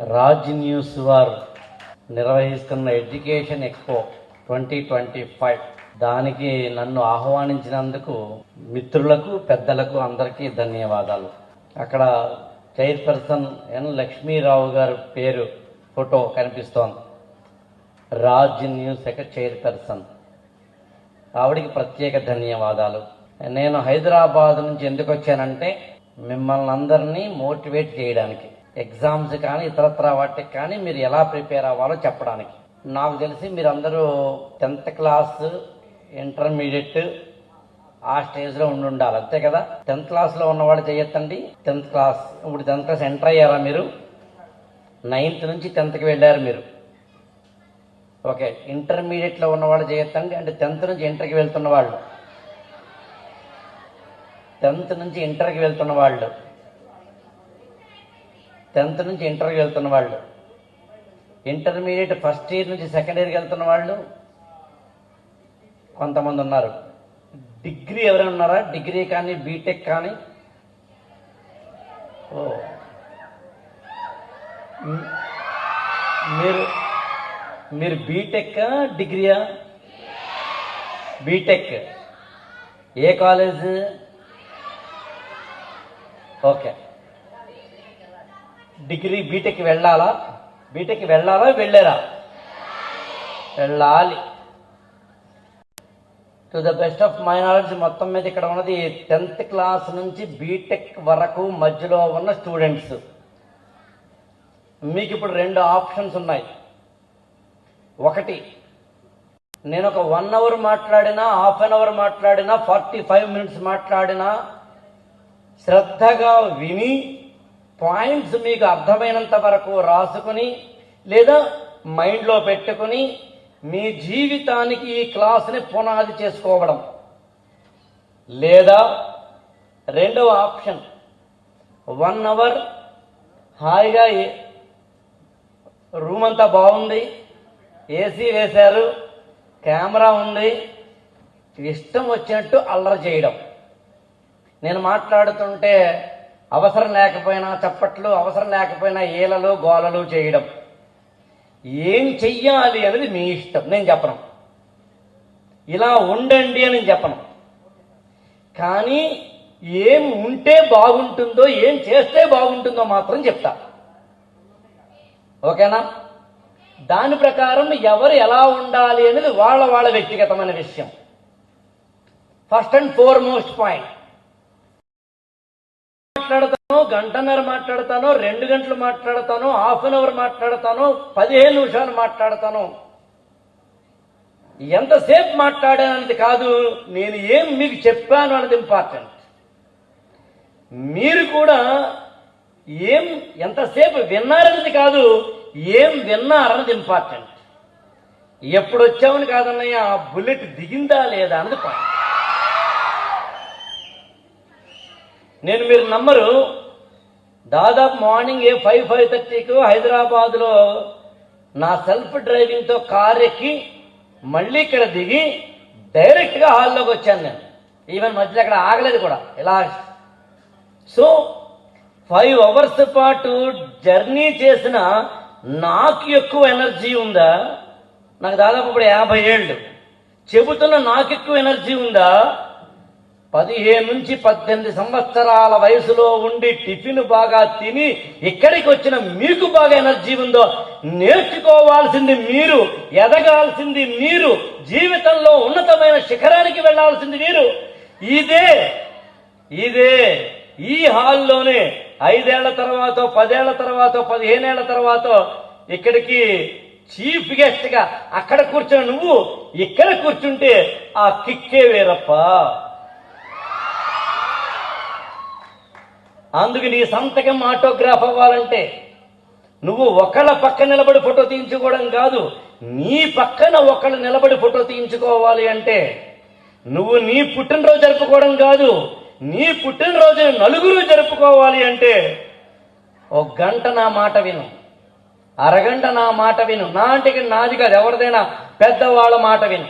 Raj news వారు నిర్వహిస్తున్న education expo twenty twenty five. దానికి నన్ను ఆహ్వానించినందుకు మిత్రులకు పెద్దలకు అందరికీ ధన్యవాదాలు. అక్కడ చైర్పర్సన్ ఎన్ లక్ష్మీరావు గారి పేరు ఫోటో కనిపిస్తోంది. రాజ్ న్యూస్ యొక్క చైర్పర్సన్. ఆవిడికి ప్రత్యేక ధన్యవాదాలు. నేను హైదరాబాద్ నుంచి ఎందుకు వచ్చానంటే మిమ్మల్ని అందరినీ మోటివేట్ చేయడానికి. ఎగ్జామ్స్ కానీ ఇతరత్ర వాటికి కానీ మీరు ఎలా ప్రిపేర్ అవ్వాలో చెప్పడానికి. నాకు తెలిసి మీరందరూ టెన్త్ క్లాస్ ఇంటర్మీడియట్ ఆ స్టేజ్లో ఉండి ఉండాలి. అంతే కదా? టెన్త్ క్లాస్లో ఉన్నవాడు చేయొద్దండి. టెన్త్ క్లాస్ ఇప్పుడు టెన్త్ క్లాస్ ఎంటర్ అయ్యారా మీరు? నైన్త్ నుంచి టెన్త్కి వెళ్ళారు మీరు. ఓకే ఇంటర్మీడియట్లో ఉన్నవాడు చేయొద్దండి అంటే టెన్త్ నుంచి ఇంటర్కి వెళ్తున్న వాళ్ళు. టెన్త్ నుంచి ఇంటర్కి వెళ్తున్న వాళ్ళు. టెన్త్ నుంచి ఇంటర్కి వెళ్తున్న వాళ్ళు. ఇంటర్మీడియట్ ఫస్ట్ ఇయర్ నుంచి సెకండ్ ఇయర్కి వెళ్తున్న వాళ్ళు కొంతమంది ఉన్నారు. డిగ్రీ ఎవరైనా ఉన్నారా? డిగ్రీ కానీ బీటెక్ కానీ? ఓ. మీరు మీరు బీటెక్ డిగ్రీయా బీటెక్. ఏ కాలేజ్? ఓకే. డిగ్రీ బీటెక్ వెళ్ళాలా? బీటెక్ వెళ్ళాలా వెళ్ళారా? వెళ్ళాలి. To the best of my knowledge మొత్తం మీద ఇక్కడ ఉన్నది టెన్త్ క్లాస్ నుంచి బీటెక్ వరకు మధ్యలో ఉన్న స్టూడెంట్స్ మీకు ఇప్పుడు రెండు ఆప్షన్స్ ఉన్నాయి. ఒకటి నేను ఒక వన్ అవర్ మాట్లాడినా హాఫ్ అన్ అవర్ మాట్లాడినా ఫార్టీ ఫైవ్ మినిట్స్ మాట్లాడినా శ్రద్ధగా విని పాయింట్స్ మీకు అర్థమైనంత వరకు రాసుకుని లేదా మైండ్లో పెట్టుకుని మీ జీవితానికి ఈ క్లాస్ని పునాది చేసుకోవడం. లేదా రెండవ ఆప్షన్ వన్ అవర్ హాయిగా రూమ్ అంతా బాగుంది ఏసీ వేశారు కెమెరా ఉంది ఇష్టం వచ్చినట్టు అల్లరి చేయడం. నేను మాట్లాడుతుంటే అవసరం లేకపోయినా చప్పట్లు అవసరం లేకపోయినా ఏలలు గోలలు చేయడం. ఏం చెయ్యాలి అనేది మీ ఇష్టం నేను చెప్పను. ఇలా ఉండండి అని నేను చెప్పను. కానీ ఏం ఉంటే బాగుంటుందో ఏం చేస్తే బాగుంటుందో మాత్రం చెప్తా. ఓకేనా? దాని ప్రకారం ఎవరు ఎలా ఉండాలి అనేది వాళ్ళ వాళ్ళ వ్యక్తిగతమైన విషయం. First and foremost point మాట్లాడతానో గంటన్నర మాట్లాడతానో రెండు గంటలు మాట్లాడతాను హాఫ్ అన్ అవర్ మాట్లాడతానో పదిహేను నిమిషాలు మాట్లాడతాను. ఎంతసేపు మాట్లాడానది కాదు నేను ఏం మీకు చెప్పాను అన్నది ఇంపార్టెంట్ మీరు కూడా ఏం ఎంతసేపు విన్నారన్నది కాదు ఏం విన్నారన్నది ఇంపార్టెంట్ ఎప్పుడు వచ్చామని కాదన్నయ్య ఆ బుల్లెట్ దిగిందా లేదా అన్నది పాయింట్ నేను మీరు నమ్మరు. దాదాపు మార్నింగ్ ఏ ఫైవ్ ఫైవ్ థర్టీకి హైదరాబాద్లో నా సెల్ఫ్ డ్రైవింగ్తో కార్ ఎక్కి మళ్ళీ ఇక్కడ దిగి డైరెక్ట్గా హాల్లోకి వచ్చాను నేను. ఈవెన్ మధ్యలో అక్కడ ఆగలేదు కూడా. ఇలా. సో ఫైవ్ అవర్స్ పాటు జర్నీ చేసిన నాకు ఎక్కువ ఎనర్జీ ఉందా? నాకు దాదాపు ఇప్పుడు యాభై ఏళ్ళు. చెబుతున్న నాకు ఎక్కువ ఎనర్జీ ఉందా? పదిహేను నుంచి పద్దెనిమిది సంవత్సరాల వయసులో ఉండి టిఫిన్ బాగా తిని ఇక్కడికి వచ్చిన మీకు బాగా ఎనర్జీ ఉందో నేర్చుకోవాల్సింది మీరు ఎదగాల్సింది మీరు జీవితంలో ఉన్నతమైన శిఖరానికి వెళ్ళాల్సింది మీరు. ఇదే ఇదే ఈ హాల్లోనే ఐదేళ్ళ తర్వాత పదేళ్ళ తర్వాత పదిహేనేళ్ళ తర్వాత ఇక్కడికి చీఫ్ గెస్ట్గా అక్కడ కూర్చుని నువ్వు ఇక్కడ కూర్చుంటే ఆ కిక్కే వేరప్ప. అందుకు నీ సంతకం ఆటోగ్రాఫ్ అవ్వాలంటే నువ్వు ఒకళ్ళ పక్క నిలబడి ఫోటో తీయించుకోవడం కాదు నీ పక్కన ఒకళ్ళు నిలబడి ఫోటో తీయించుకోవాలి అంటే నువ్వు నీ పుట్టినరోజు జరుపుకోవడం కాదు నీ పుట్టినరోజు నలుగురు జరుపుకోవాలి అంటే ఒక గంట నా మాట విను. అరగంట నా మాట విను. నా అంటే నాది కాదు ఎవరిదైనా పెద్దవాళ్ళ మాట విను.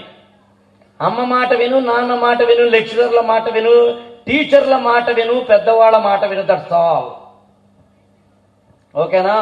అమ్మ మాట విను నాన్న మాట విను లెక్చరర్ల మాట విను టీచర్ల మాట విను పెద్దవాళ్ళ మాట విను దట్స్ ఆల్ ఓకేనా?